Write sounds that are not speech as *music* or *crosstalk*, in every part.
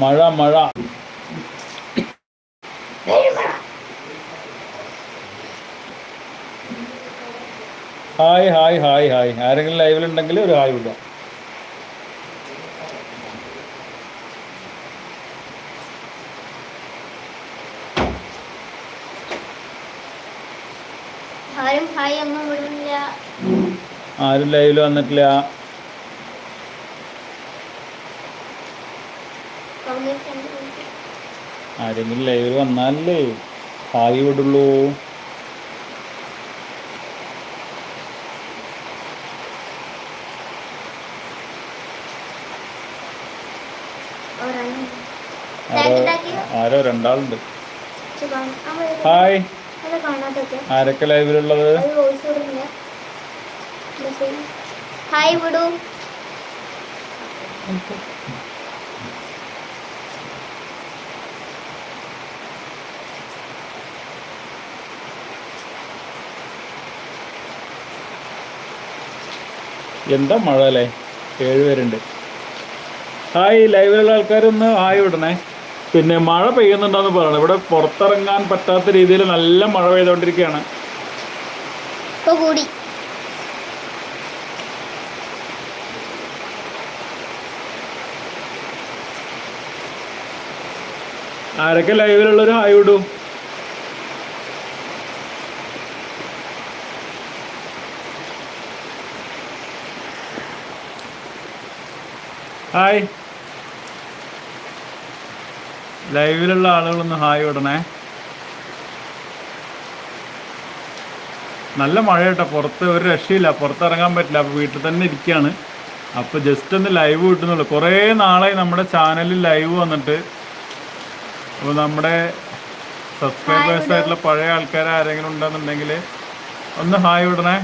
മഴ മഴ. Hi hi hi hi. ആരെങ്കിലും ലൈവിലുണ്ടെങ്കിൽ ഒരു ഹായ് വിടാം ആരും ലൈവിൽ വന്നിട്ടില്ല. ആരെങ്കിലും ലൈവിൽ വന്നാലേ ഹായ് വിടുള്ളൂ. ആരോ. രണ്ടാളുണ്ട്. ഹായ് ആരൊക്കെ ലൈവിലുള്ളത് ഹായ് വിടൂ. എന്താ മഴ അല്ലേ ഏഴുപേരുണ്ട് ഹായ് ലൈവിലുള്ള ആൾക്കാരൊന്ന് ഹായ് വിടണേ. പിന്നെ മഴ പെയ്യുന്നുണ്ടെന്ന് പറയണം. ഇവിടെ പുറത്തിറങ്ങാൻ പറ്റാത്ത രീതിയിൽ നല്ല മഴ പെയ്തുകൊണ്ടിരിക്കുകയാണ് ആരൊക്കെ ലൈവിലുള്ളൊരു ഹായ് വിടൂ. ഹായ്. ലൈവിലുള്ള ആളുകളൊന്ന് ഹായ് വിടണേ. നല്ല മഴ കേട്ടോ. പുറത്ത് ഒരു രക്ഷയില്ല. പുറത്തിറങ്ങാൻ പറ്റില്ല. അപ്പോൾ വീട്ടിൽ തന്നെ ഇരിക്കുകയാണ് അപ്പോൾ ജസ്റ്റ് ഒന്ന് ലൈവ് കിട്ടുന്നുള്ളൂ. കുറേ നാളായി നമ്മുടെ ചാനലിൽ ലൈവ് വന്നിട്ട്. അപ്പോൾ നമ്മുടെ സബ്സ്ക്രൈബേഴ്സ് ആയിട്ടുള്ള പഴയ ആൾക്കാർ ആരെങ്കിലും ഉണ്ടെന്നുണ്ടെങ്കിൽ ഒന്ന് ഹായ് വിടണേ.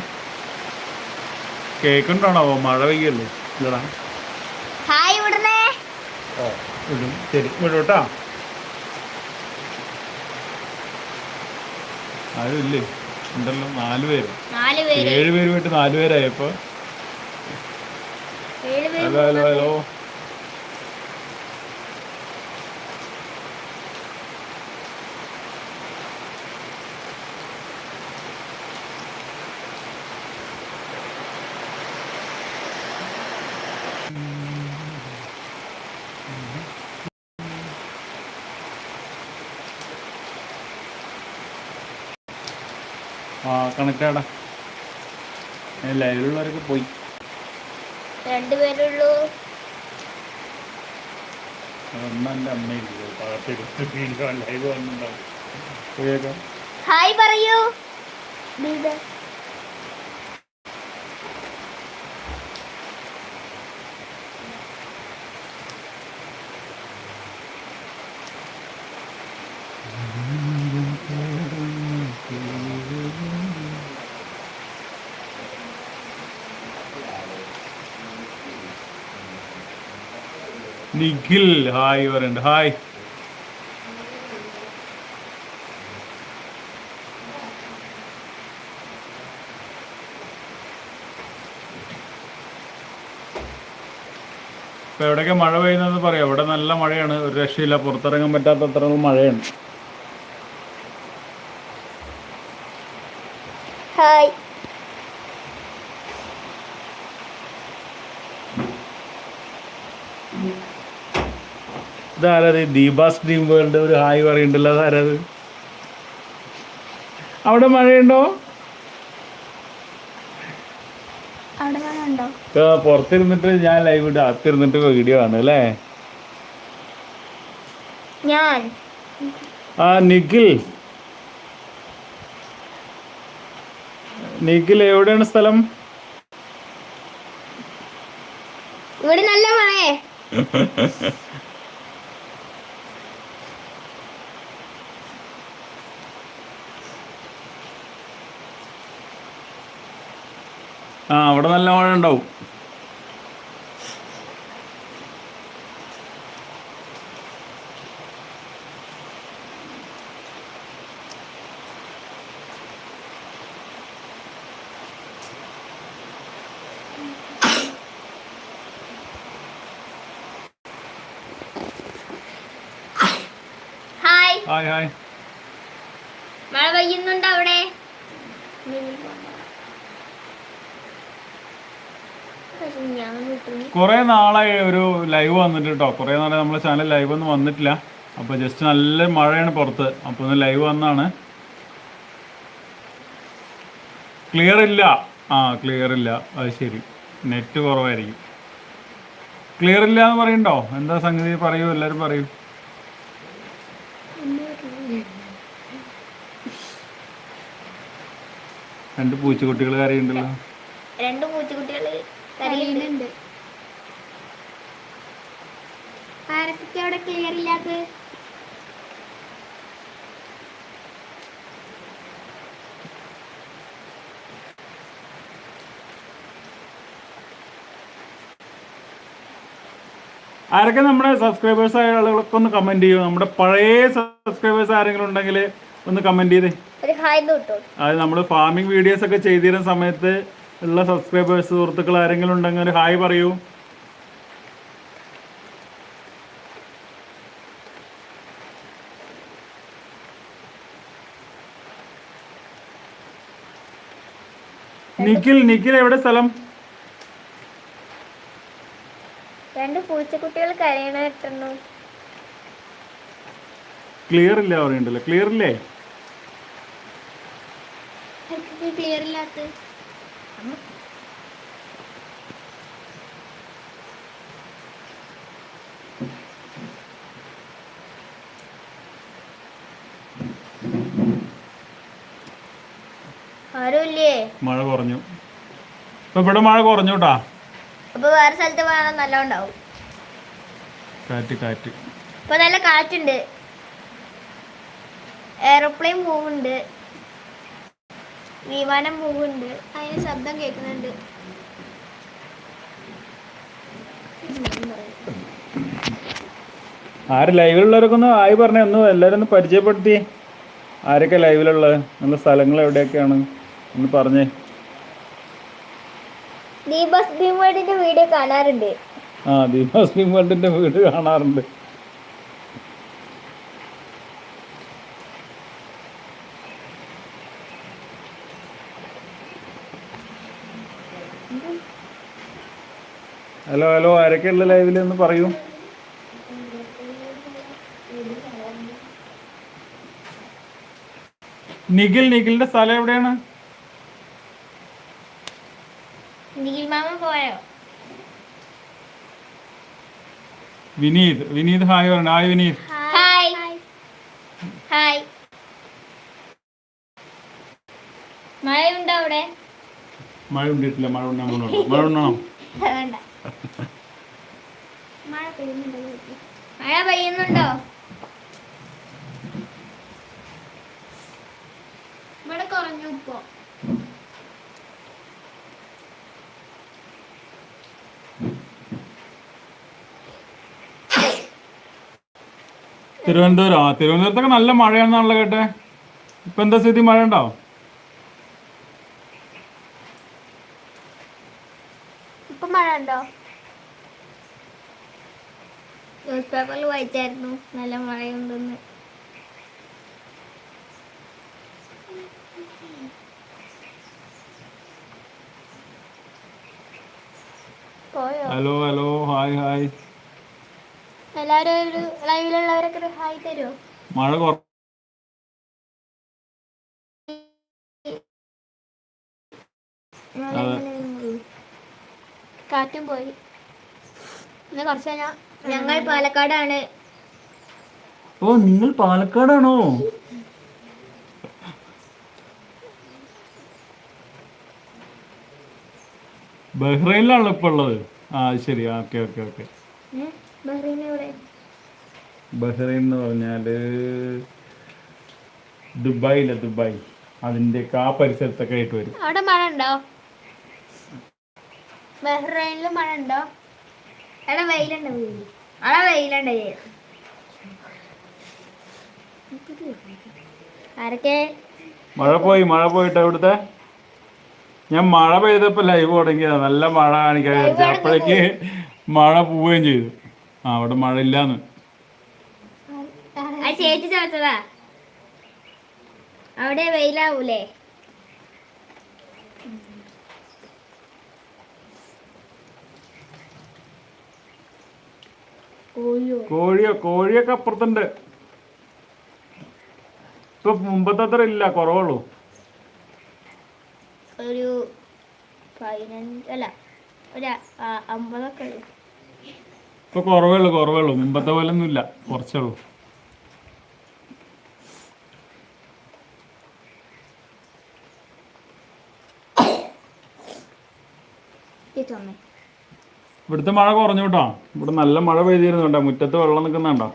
കേൾക്കുന്നുണ്ടാണോ മഴ പെയ്യല്ലേ? ഇല്ലടാ. വിടും ശരി വിടും കേട്ടോ. ആരും ഇല്ലേ? ഉണ്ടല്ലോ നാല് പേര്. ഏഴ് പേര്. പോയിട്ട് നാല് പേരായപ്പോ ഹലോ ഹലോ ഹലോ. ആ കണക്ട് ആടാ ലൈവിലുള്ളവരൊക്കെ പോയി. രണ്ടുപേരുള്ളൂ. അമ്മ അമ്മയില്ല ലൈവ് വന്നിട്ടുണ്ടാവും. ഹായ് പറയൂ. നിഖിൽ ഹായ് പറയുന്നുണ്ട് ഹായ്. ഇപ്പൊ എവിടെയൊക്കെ മഴ പെയ്യുന്നതെന്ന് പറയാം. ഇവിടെ നല്ല മഴയാണ്. ഒരു രക്ഷയില്ല. പുറത്തിറങ്ങാൻ പറ്റാത്തത്ര മഴയാണ് ഹായ് ഇതാരത്? ദീപാസ് ഡ്രീം വേൾഡ് ഒരു ഹായ് പറയുന്നുണ്ടല്ലോ അതാരത് അവിടെ മഴയുണ്ടോ? പുറത്തിരുന്നിട്ട് ഞാൻ ലൈവ് ഇട്ട് അകത്തിരുന്നിട്ട് വീഡിയോ ആണ് അല്ലേ? ഞാൻ. ആ നിഖിൽ. നിഖിൽ എവിടെയാണ് സ്ഥലം? ഇവിടെ നല്ല മഴയേ. *laughs* അവിടെ നല്ല മഴ ഉണ്ടാവും. ഹായ് ഹായ് മഴ പെയ്യുന്നുണ്ട് അവിടെ? കുറേ നാളായി ഒരു ലൈവ് വന്നിട്ട് കേട്ടോ കുറെ നാളെ നമ്മളെ ചാനൽ ലൈവ് ഒന്നും വന്നിട്ടില്ല. അപ്പോൾ ജസ്റ്റ് നല്ല മഴയാണ് പുറത്ത്. അപ്പോൾ ഒന്ന് ലൈവ് വന്നാണ് ക്ലിയർ ഇല്ല. ആ ക്ലിയർ ഇല്ല. അത് ശരി. നെറ്റ് കുറവായിരിക്കും. ക്ലിയർ ഇല്ല എന്ന് പറയണ്ടോ? എന്താ സംഗതി? പറയൂ. എല്ലാവരും പറയൂ. രണ്ട് പൂച്ചക്കുട്ടികൾ കരയുണ്ടല്ലോ രണ്ട് പൂച്ചക്കുട്ടികൾ കരയുന്നുണ്ട്. ആരൊക്കെ അവിടെ ക്ലിയർ ഇല്ലാത്തത് ആരൊക്കെ നമ്മുടെ സബ്സ്ക്രൈബേഴ്സ് ആയ ആളുകളൊക്കെ ഒന്ന് കമന്റ് ചെയ്യൂ. നമ്മുടെ പഴയ സബ്സ്ക്രൈബേഴ്സ് ആരെങ്കിലും ഉണ്ടെങ്കിൽ ഒന്ന് കമന്റ് ചെയ്തേ. ഒരു നമ്മൾ കിട്ടും അത് നമ്മൾ ഫാമിംഗ് വീഡിയോസ് ഒക്കെ ചെയ്തിരുന്ന സമയത്ത് ഉള്ള സബ്സ്ക്രൈബേഴ്സ് സുഹൃത്തുക്കൾ ആരെങ്കിലും ഉണ്ടെങ്കിൽ ഒരു ഹായ് പറയൂ. നിഖിൽ നിഖിൽ എവിടെ സ്ഥലം? രണ്ട് പൂച്ചക്കുട്ടികൾ കരയണ കിട്ടുന്നു. ക്ലിയർ ഇല്ല പറയണ്ടല്ലോ ക്ലിയർ ഇല്ലേ? ക്ലിയർ ഇല്ലാത്ത മഴ കുറഞ്ഞു. ഇപ്പൊ ഇവിടെ മഴ കുറഞ്ഞു കേട്ടാ അപ്പൊ വേറെ സ്ഥലത്ത് വേണം നല്ല കാറ്റ് കാറ്റ്. ഇപ്പൊ നല്ല കാറ്റുണ്ട്. എയറോപ്ലെയിൻ പോകുന്നുണ്ട് വിമാനം പോകുന്നുണ്ട് അതിന് ശബ്ദം കേൾക്കുന്നുണ്ട്. ആര് ലൈവിലുള്ളവരൊക്കെ ഒന്ന് ആയി പറഞ്ഞ ഒന്ന് എല്ലാവരും ഒന്ന് പരിചയപ്പെടുത്തി. ആരൊക്കെ ലൈവിലുള്ളത്? നല്ല സ്ഥലങ്ങൾ എവിടെയൊക്കെയാണ്? ഒന്ന് പറഞ്ഞേ. ദീപസ് ഭീമേഡിന്റെ വീഡിയോ കാണാറുണ്ട്. ആ ദീപസ് വേൾഡിന്റെ വീട് കാണാറുണ്ട്. ഹലോ ഹലോ ആരൊക്കെയുള്ള ലൈവിൽ ഒന്ന് പറയൂ. നിഖിൽ നിഖിലിന്റെ സ്ഥലം എവിടെയാണ്? വിനീത് വിനീത് ഹായ് പറഞ്ഞു. ഹായ് വിനീത്. ഹായ്. ഹായ്. മഴയുണ്ടോ അവിടെ? മഴ ഉണ്ടിട്ടില്ല മഴ കൊണ്ടുള്ളൂ മഴ *laughs* വേണ്ട മഴ പെയ്യുന്നുണ്ടോ മഴ പെയ്യുന്നുണ്ടോ ഇവിടെ കുറഞ്ഞു ഇപ്പോ തിരുവനന്തപുരം. ആ തിരുവനന്തപുരത്തൊക്കെ നല്ല മഴയാണെന്നാണല്ലോ കേട്ടെ. ഇപ്പൊ എന്താ സ്ഥിതി? മഴ ഉണ്ടോ? ഇപ്പൊ മഴ ഉണ്ടോ? ന്യൂസ് പേപ്പറിൽ വായിച്ചായിരുന്നു. നല്ല മഴയുണ്ടെന്ന്. Hello hello hi hi. എല്ലാവരും ഒരു ലൈവിലുള്ളവരൊക്കെ ഒരു ഹായ് തരുമോ മഴ കുറ കാറ്റും പോയി. ഇന്ന് കുറച്ച് കഴിഞ്ഞാ ഞങ്ങൾ പാലക്കാടാണ്. ഓ നിങ്ങൾ പാലക്കാടാണോ? ബഹ്റൈനിലാണല്ലോ ഇപ്പൊ ഉള്ളത്. ആ ശരി. Okay okay okay. ബഹ്റൈൻ എന്ന് പറഞ്ഞാൽ ദുബായില്ല ദുബായ്. അതിന്റെ ആ പരിസരത്തൊക്കെ ആയിട്ട് വരും. അവിടെ മഴ ഉണ്ടോ? ബഹ്റൈനിൽ മഴ ഉണ്ടോ? അവിടെ വെയിലുണ്ട് അവിടെ വെയിലുണ്ട് ആരൊക്കെ? മഴ പോയി മഴ പോയിട്ട് എവിടുത്തെ? ഞാൻ മഴ പെയ്തപ്പോ ലൈവ് തുടങ്ങിയതാ. നല്ല മഴ കാണിക്കാൻ അപ്പോഴേക്ക് മഴ പോവുകയും ചെയ്തു. ആ അവിടെ മഴ ഇല്ലാന്ന് ആ ചേച്ചി ചോദിച്ചതാ അവിടെ വെയിലാവൂലേ? കോഴിയോ? കോഴിയൊക്കെ അപ്പുറത്തുണ്ട്. ഇപ്പൊ മുമ്പത്തെ അത്ര ഇല്ല കുറവുള്ളൂ. ഒരു പതിനഞ്ച് അല്ല ഒരു അമ്പതൊക്കെ ഉള്ളു. ഇപ്പൊ കുറവേ ഉള്ളു കുറവേ ഉള്ളു. മുമ്പത്തെ പോലെ ഒന്നും ഇല്ല കുറച്ചേ ഉള്ളൂ ഇവിടുത്തെ മഴ കുറഞ്ഞു കേട്ടോ. ഇവിടെ നല്ല മഴ പെയ്തിരുന്നുണ്ടോ മുറ്റത്ത് വെള്ളം നിൽക്കുന്നുണ്ടോ?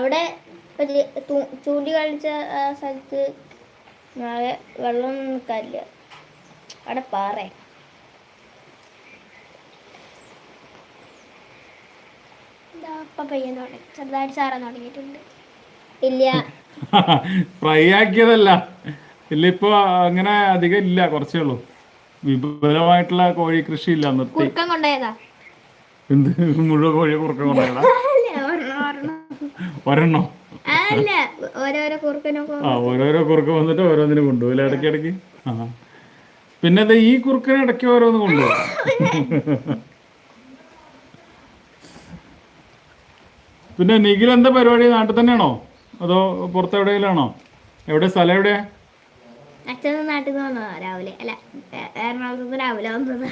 അവിടെ ഒരു ചൂണ്ടി കളിച്ച സ്ഥലത്ത് മഴ വെള്ളം നിൽക്കാറില്ല അവിടെ പാറ ഇല്ല. *laughs* ഫ്രൈ ആക്കിയതല്ല. ഇല്ല ഇപ്പൊ അങ്ങനെ അധികം ഇല്ല കുറച്ചേ ഉള്ളൂ. വിപുലമായിട്ടുള്ള കോഴി കൃഷി ഇല്ല നിർത്തി. എന്ത്? മുഴുവൻ കോഴിയെ കുറുക്കം കൊണ്ടുപോയതാ? *laughs* ഒരെണ്ണോ. അല്ല ഓരോരോ കുറുക്കനൊക്കെ ആ ഓരോരോ കുറുക്ക് വന്നിട്ട് ഓരോന്നിനും കൊണ്ടുപോകില്ല ഇടയ്ക്ക് ഇടയ്ക്ക് ആ. പിന്നെ ദേ ഈ കുറുക്കിന് ഇടയ്ക്ക് ഓരോന്ന് കൊണ്ടുപോകും പിന്നെ നിഖിൽ എന്താ പരിപാടി? നാട്ടിൽ തന്നെയാണോ? അതോ പുറത്തെവിടെയിലാണോ എവിടെ? സ്ഥലം എവിടെയാ അച്ഛൻ നാട്ടിൽ നിന്ന് വന്നതാ രാവിലെ. അല്ല എറണാകുളത്ത് രാവിലെ വന്നതാ.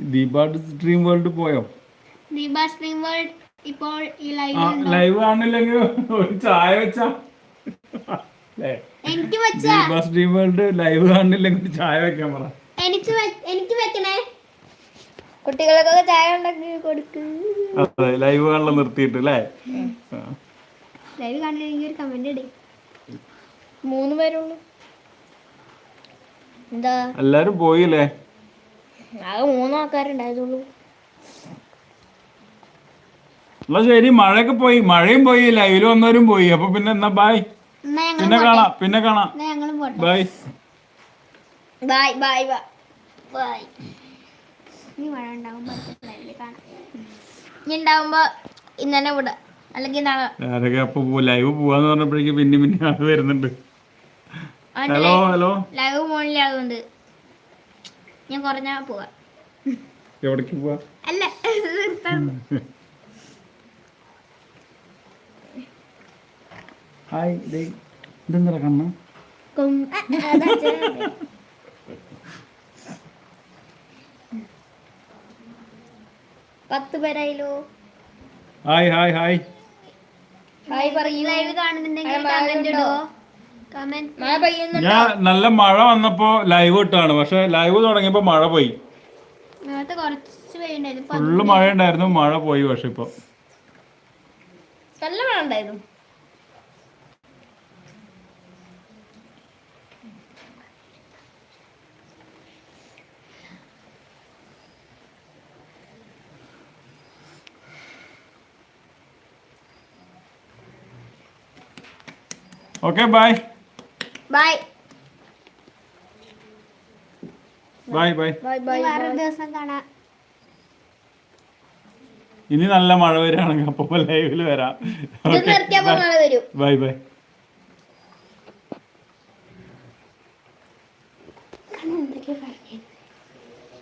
ദീപാട് ഡ്രീം വേൾഡ് പോയോ? ദീപ സ്ട്രീം വേൾഡ് ഇപ്പോൾ ലൈവ് ലൈവ് ഒരു ചായ വെച്ചാ. അല്ലേ? എനിക്ക് വെച്ച. ദീപാസ് ഡ്രീം വേൾഡ് ലൈവ് കാണില്ലെങ്കിൽ ചായ വെക്കാൻ പറ. എനിക്ക് വെ- എനിക്ക് വെക്കണേ. കുട്ടികൾക്കൊക്കെ ചായ ഉണ്ടാക്കി കൊടുക്ക്. അതെ ലൈവ് കാണാൻ നിർത്തിയിട്ട് അല്ലേ? ലൈവ് കാണണമെങ്കിൽ ഒരു കമന്റ് ഇടേ. മൂന്ന് പേരുള്ളൂ. എന്താ? എല്ലാരും പോയില്ലേ? ആകെ മൂന്ന് ആൾക്കാരുണ്ടായതുള്ളൂ എന്നാ ശരി മഴയൊക്കെ പോയി. മഴയും പോയി ലൈവിൽ വന്നവരും പോയി. അപ്പൊ പിന്നെ എന്നാ ബായ് പിന്നെ കാണാം പിന്നെ കാണാം. Bye bye bye bye bye bye bye ഇനി മഴ ഉണ്ടാകുമ്പോ കാണാം. ഇനി ഉണ്ടാകുമ്പോ ഇന്ന് തന്നെ വിടാം. അല്ലെങ്കിൽ നാളെ. അപ്പൊ ലൈവ് പോവാന്ന് പറഞ്ഞപ്പോഴേക്കും പിന്നെ പിന്നെ ആൾ വരുന്നുണ്ട്. ഹലോ ഹലോ ലൈവ് ഫോണിലാകുന്നുണ്ട് ഞാൻ കുറഞ്ഞാ പോവാ. എവിടേക്ക് പോവാ? അല്ല ഹായ് ദേ ഇതെന്താ കണ്ണ. പത്ത് പേരായില്ലോ. Hi hi hi. ഹായ് പറയൂ ലൈവ് കാണുന്നുണ്ടെങ്കിൽ കമന്റ് ഇടോ. ഞാൻ നല്ല മഴ വന്നപ്പോ ലൈവ് ഇട്ടാണ്. പക്ഷെ ലൈവ് തുടങ്ങിയപ്പോ മഴ പോയി. ഫുള്ള് മഴ ഉണ്ടായിരുന്നു മഴ പോയി പക്ഷെ ഇപ്പൊ. നല്ല മഴ ഉണ്ടായിരുന്നു. Okay bye bye bye bye വേറൊരു ദിവസം കാണാം. ഇനി നല്ല മഴ വരികയാണെങ്കിൽ അപ്പൊ ലൈവിൽ വരും. Bye bye